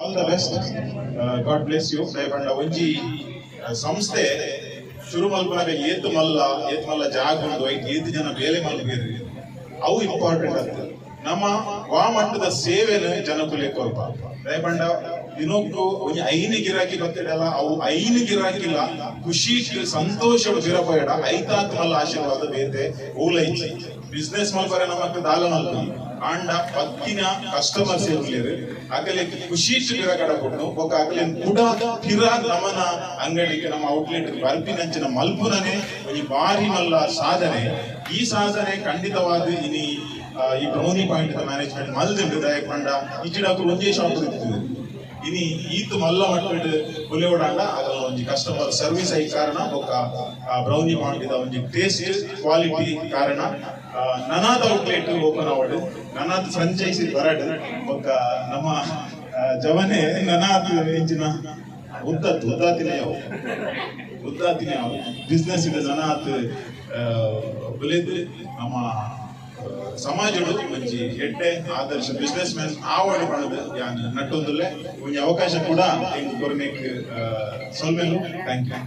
All the best God bless you ದಯಪಂಡ ಒಂಜಿ ಸಂಸ್ಥೆ ಶುರು ಮಲ್ಪನಾಗ ಏತು ಮಲ್ಲ, ಏತ್ ಮಲ್ಲ ಜಾಗ ಒಂದು ಐಟ್ ಏತು ಜನ ಬೇಲೆ ಮಲ್ಪೇರು ಅವು ಇಂಪಾರ್ಟೆಂಟ್ ಆಗ್ತದೆ. ನಮ್ಮ ವಾಮಂಡದ ಸೇವೆನ ಜನಕುಲೆ ಕೊರ್ಪ ದಯಪಂಡ ದಿನಕ್ಕೂ ಒಂಜಿ ಐನ ಗಿರಾಕಿ ಗೊತ್ತಿಡಲ್ಲ ಅವು ಐನ ಗಿರಾಕಿಲ್ಲ ಖುಷಿ ಸಂತೋಷ ಬಿರಬೇಡ ಐತಾತ್ ಮಲ್ಲ ಆಶೀರ್ವಾದ ಬೇತೆ ಓಲೈಚಿ ಬಿಸ್ನೆಸ್ ಮಲ್ಪರೆ ನಮಕ್ ದಾಲ ಮಲ್ಪಿ ಆಂಡ ಪಕ್ಕಿನ ಕಸ್ಟಮರ್ಸ್ ಇರ್ಲಿರು. ಆಗಲೇ ಖುಷಿ ಗಿರಗಡ ಕೊಟ್ಟು ಬೊಕ ಆಗಲೇ ಕೂಡ ಕಿರ ನಮನ ಅಂಗಡಿಗೆ ನಮ್ಮ ಔಟ್ಲೆಟ್ ಬರ್ಪಿನಂಚಿನ ಮಲ್ಪುನನೆ, ಒಂಜಿ ಬಾರಿ ಮಲ್ಲ ಸಾಧನೆ. ಈ ಸಾಧನೆ ಖಂಡಿತವಾದ ಇನಿ ಈ ಬ್ರೌನಿ ಪಾಯಿಂಟ್ ಮ್ಯಾನೇಜ್ಮೆಂಟ್ ಮಲ್ದಿಂದ ದಯಕ್ ಪಂಡ ಇಚ್ಚಿಡಾಕು ಒಂದೇ ಶಾಪ್ ಇರ್ತದೆ ಇನಿ ಈತ್ ಮಲ್ಲ ಮಟ್ಟಡ್ ಬುಲೆವಡಾಂಡ ಅದರ ಒಂಜಿ ಕಸ್ಟಮರ್ ಸರ್ವಿಸ್ ಐ ಕಾರಣ ಬೊಕ ಬ್ರೌನಿ ಪಾಯಿಂಟ್ ಒಂಜಿ ಟೇಸ್ಟ್ ಕ್ವಾಲಿಟಿ ಕಾರಣ. ನನಾದ ಔಟ್ಲೆಟ್ ಓಪನ್ ಆವಡ್ ನನಾದ ಫ್ರಾಂಚೈಸಿ ಬರಡ್ ಬೊಕ್ಕ ನಮ್ಮ ಜವನೆ ನನಾದ ಎಂಚಿನ ಉದ್ದತ್ ಉದ್ದಾತಿನ ಯಾವ ಉದ್ದಾತಿನ ಯಾವ ಬಿಸ್ನೆಸ್ ಇದೆ ನನಾದ ಬೆಳೆದು ನಮ್ಮ ಸಮಾಜಡು ಒಂಜಿ ಎಡ್ಡೆ ಆದರ್ಶ ಬಿಸ್ನೆಸ್ ಮ್ಯಾನ್ ಆವಳಿ ಪಣದು ಯಾನ್ ನಟ್ಟೊಂದುಲ್ಲೆ ಅವಕಾಶ ಕೂಡ ಕೊರ್ನೆಕ್ ಸೊಲ್ಮೆಲು. Thank you